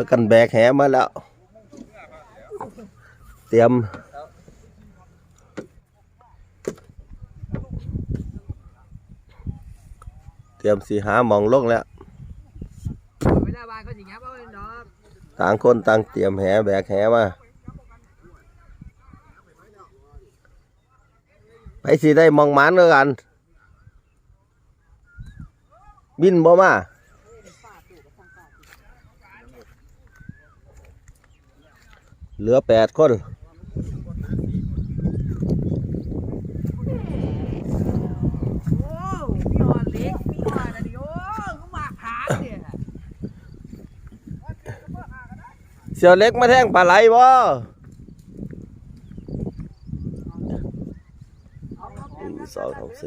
พื่อกันแบกแหมาแล้ว เตรียม เตรียมสีหาหมองลงแล้ว ต่างคนต่างเตรียมแหแบกแหมาไปสิได้มองมันด้วยกัน บินบ่มา เหลือแปดคนโอ้มีหอดเล็กมีหอดอะไรดิโอ้ก็มาผาเนี่ยเสียวเล็กมาแทงปลาไหลบ่หนึ่งสองส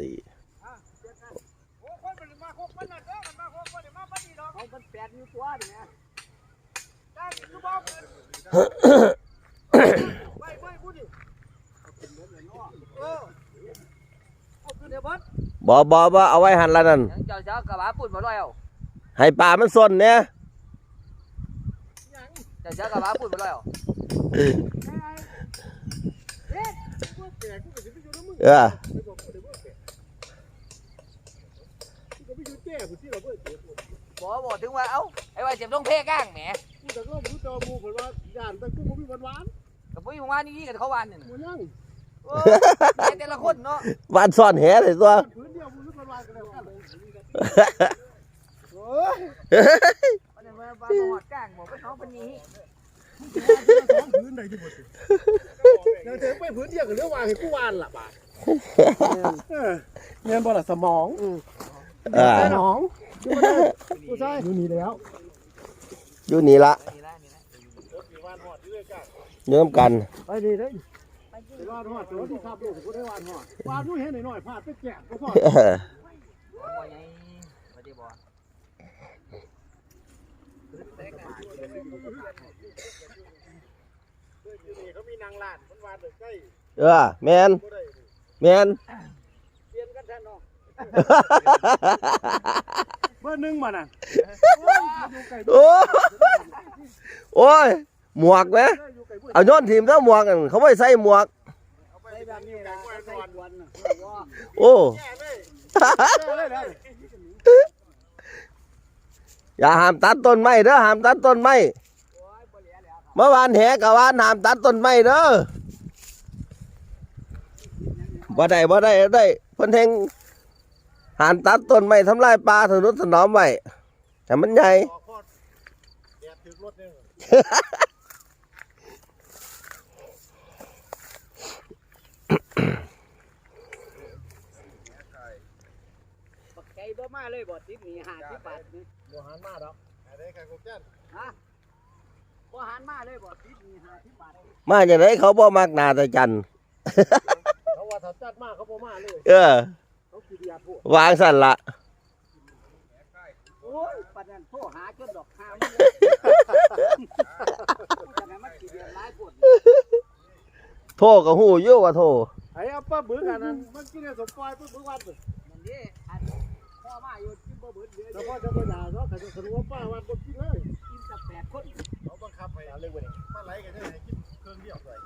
บดบ่บ่บ่เอาไว้หันละนั่นเจ้าเจ้ากระบะปุ่นมาด้วยเอาให้ปลามันสนเนี่ยเจ้าเจ้ากระบะปุ่นมาด้วยเอาเออบอกบอกถึงว่าเอ้าไอ้ว่าเจ็บต้องเพก้างแหมกูแต่ก็รู้ตัวมูเพิ่นว่าย่านแต่กูบ่มีหวานกับพวกอยู่ว่านี่กันเขาวานนี่ๆกูยัง โอ้ยแต่ละคนเนาะวานซ่อนแหเลยตัว พื้นเดียวมูรู้หวานๆกันแล้วกันโอ้ยมันเป็นว่าหอดก้างบอกว่าเขาเป็นนี้สองพื้นได้ที่บ่สิยังเถอะไปพื้นเดียวกับเรื่องวางให้กูวานล่ะบาดเออเงินบ่ล่ะสมองเออสมองดูมาได้กูใช่ดูนี่แล้วอยู่นี่ละนี่ละนี่ละเนื่อมกันไปดีเด้ ไปวานฮอดตัวที่ขับรถกูได้วานฮอดวานดูเห็นหน่อยๆพลาดไปแจกก็พอเออบ่ใหญ่บ่ได้บ่เขามีนางลานมันวานใกล้เออแมนบ่ได้แมนเปลี่ยนกันแท้เนาะเบอร์หนึ่งมาน่ะโอ้โอ้ยหมวกนะ เอาโย้อนทีมแล้วหมวกกันเขาไม่ใส่หมวกไปแบบนี้นะใส่วันน่ะโอ้แก่เลยแก่เลยนะอย่าห้ามตัดต้นไม้เด้อห้ามตัดต้นไม้เมื่อวานแหกับวานห้ามตัดต้นไม้เด้อบ่ได้บ่ได้ได้เพิ่นแทงห้ามตัดต้นไม้ทำลายป่าถนนถนอมไว้แต่มันใหญ่ แดดถึงรถเนี่ย บักไก่บ่ มาเลยบ่ติดนี่50บาทนี่บ่หันมาดอกอะไรกันกูแก่นฮะบ่หันมาเลยบ่ติดนี่50บาทมาจากไหนเขาบ่มักหนาแต่จันทร์เขาว่าถ้าจัดมากเขาบ่มาเลยเออเขาขี้เดียดพวกวางสั่นละโอ้ยปานนั้นโทรหาจนดอกหามันจังได๋มันสิเดือดหลายปวดโทรกับหูอยู่ว่าโทรไอ้เอาป้าบึ้งอันนั้นมันกินได้สมปล่อยป้าบึ้งวันเลยมันนี่ อันพ่อมาอยู่กินบ่เบิดเดือนแล้วพ่อจะไปด่าเขาแต่จะรู้ว่าป้าวันบ่กินเลยกินกับ8คนเขาบังคับให้อะไรเว้ยมาไหลกันได้กินเครื่องเดียวเลย